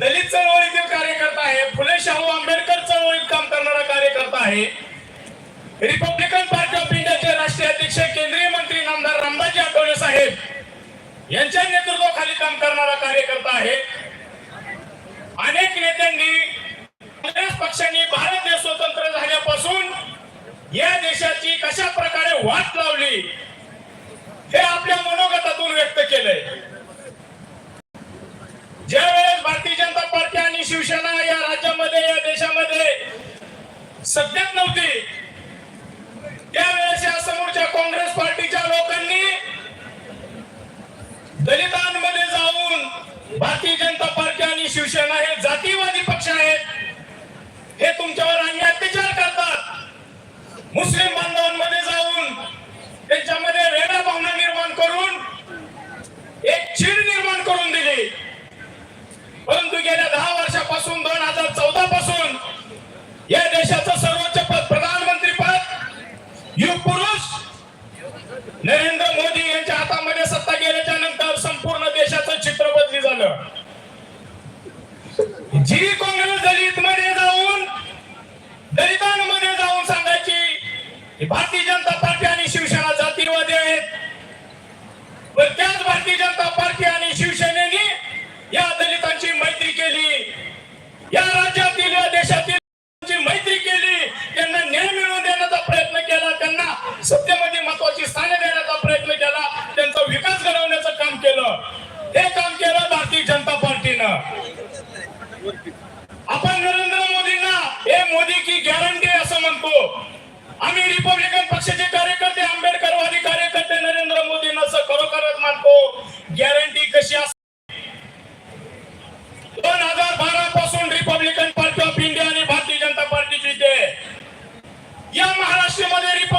दलित चळवळीतील कार्यकर्ता आहे फुले शाहू आंबेडकर चळवळीत काम करणारा कार्यकर्ता आहे. रिपब्लिकन पार्टी ऑफ इंडियाचे राष्ट्रीय अध्यक्ष केंद्रीय मंत्री नामदार रामदासजी आठवले साहेब यांच्या नेतृत्वाखाली काम करणारा कार्यकर्ता आहे. अनेक नेत्यांनी काँग्रेस पक्षाने भारत देश स्वतंत्र झाल्यापासून या देशाची कशा प्रकारे वाट लावली हे आपल्या मनोगतातून व्यक्त केलंय ज्या वेळेस भारतीय जनता पार्टी आणि शिवसेना या राज्यामध्ये या देशामध्ये सत्तेत नव्हती. त्यावेळेस या समोरच्या काँग्रेस पार्टीच्या लोकांनी दलितांमध्ये जाऊन भारतीय जनता पार्टी आणि शिवसेना हे जातीवादी पक्ष आहेत. हे तुमच्यावर अन्य अत्याचार करतात. मुस्लिम बांधवांमध्ये जाऊन त्यांच्यामध्ये रेडा भावना निर्माण करून एक चीड निर्माण करून दिली. परंतु गेल्या दहा वर्षापासून दोन हजार चौदा पासून जी काँग्रेस दलित मध्ये जाऊन दलितांमध्ये जाऊन सांगायची भारतीय जनता पार्टी आणि शिवसेना जातीवादी आहेत. पण त्याच भारतीय जनता पार्टी आणि शिवसेनेने या दलितांची मैत्री केली. या राज्यातील या देशातील मैत्री केली. त्यांना न्याय मिळवून देण्याचा प्रयत्न केला. त्यांना सत्तेमध्ये आपण नरेंद्र मोदींना हे मोदी की गॅरंटी असं म्हणतो. आम्ही रिपब्लिकन पक्षाचे कार्यकर्ते आंबेडकरवादी कार्यकर्ते नरेंद्र मोदींना असं खरोखरच मानतो. गॅरंटी कशी असते दोन हजार बारा पासून रिपब्लिकन पार्टी ऑफ इंडिया आणि भारतीय जनता पार्टीची ते या महाराष्ट्रामध्ये रिपब्लिक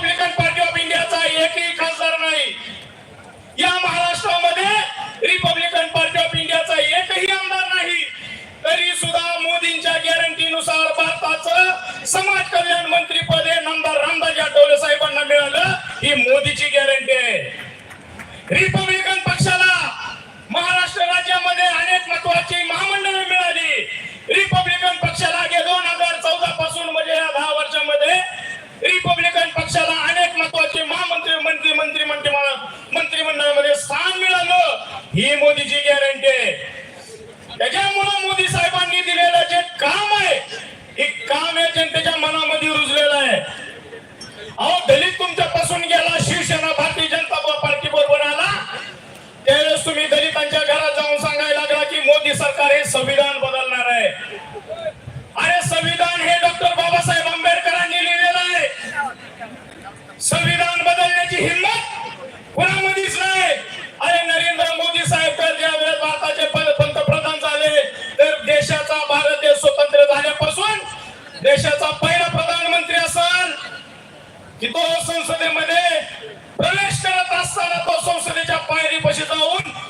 त्याच्यामुळं मोदी साहेबांनी दिलेलं जे काम आहे हे काम हे जनतेच्या मनामध्ये रुजलेलं आहे. अहो दलित तुमच्यापासून गेला शिवसेना भारतीय जनता पार्टी बरोबर आला. त्यावेळेस तुम्ही दलितांच्या घरात जाऊन सांगायला लागला की मोदी सरकार हे संविधान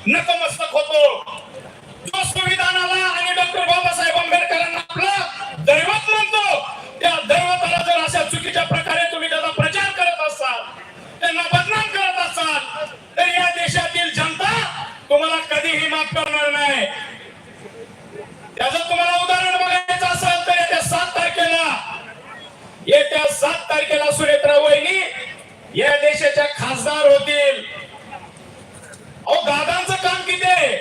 नतमस्तक होतो जो संविधानाला आणि डॉक्टर बाबासाहेब आंबेडकरांना आपलं दैवत म्हणतो त्या दैवताला जर अशा चुकीच्या प्रकारे तुम्ही त्याचा प्रचार करत असाल त्यांना बदनाम करत असाल तर या देशातील जनता तुम्हाला कधीही माफ करणार नाही. त्याचं तुम्हाला उदाहरण बघायचं असेल तर येत्या सात तारखेला येत्या सात तारखेला सुरेत्रा वहिनी या देशाच्या खासदार होतील अहो दादांचं काम किती आहे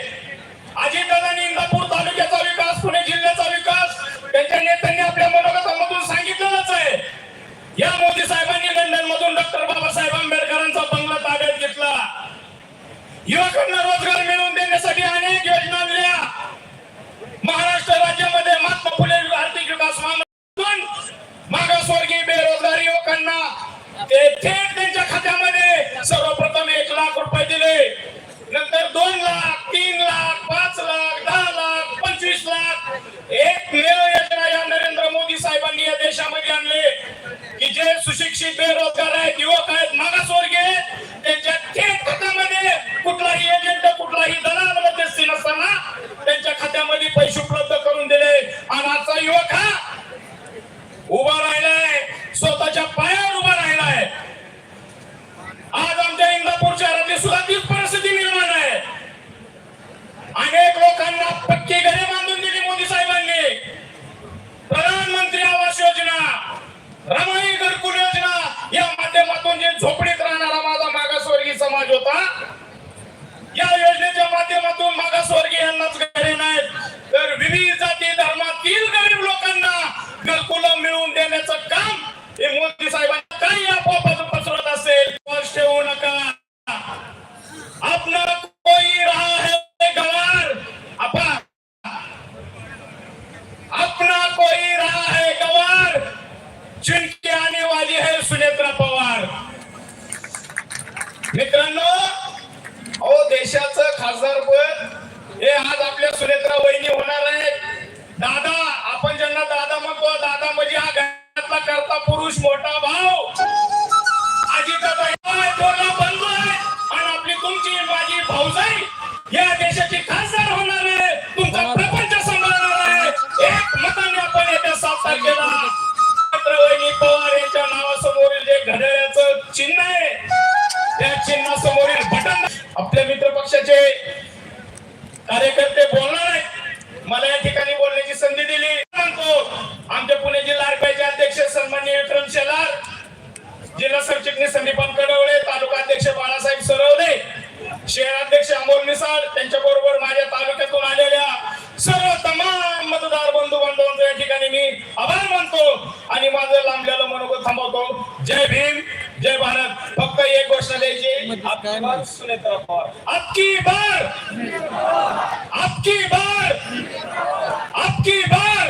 अजितदादांनी इंदापूर तालुक्याचा विकास पुणे जिल्ह्याचा विकास. त्यांच्या नेत्यांनी आपल्या मनोगतामधून सांगितलेलंच आहे. या मोदी साहेबांनी लंडन मधून डॉक्टर बाबासाहेब आंबेडकरांचा बंगला ताब्यात घेतला. युवकांना रोजगार मिळवून देण्यासाठी अनेक योजना शिक्षित बेरोजगार आहेत युवक आहेत मागासवर्गीय त्यांच्या थेट खात्यामध्ये कुठलाही एजंट कुठलाही दलाल मध्यस्थी नसताना त्यांच्या खात्यामध्ये पैसे उपलब्ध करून दिले. आणि आजचा युवक हा उभा राहिलाय स्वतःच्या पायावर उभा राहिलाय. आज आमच्या इंदापूर शहरातली सुद्धा तीच 中间从不 आज आपल्या सुरेखा वहिनी होणार आहे. मला या ठिकाणी बोलण्याची संधी दिली. म्हणतो आमचे पुणे जिल्हा आरपीआयचे अध्यक्ष सन्मान्य विक्रम शेलार जिल्हा सरचिटणीस संदीपान कडवळे तालुका अध्यक्ष बाळासाहेब सरवले शहराध्यक्ष अमोल मिसाळ त्यांच्या बरोबर माझ्या तालुक्यातून आलेल्या सर्व तमाम मतदार बंधू बांधवांचा या ठिकाणी मी आभार मानतो आणि माझं लांबलेलं मनोगत थांबवतो. जय भीम जय भारत. फक्त एक गोष्ट द्यायची. आपकी बार आपकी बार आपकी बार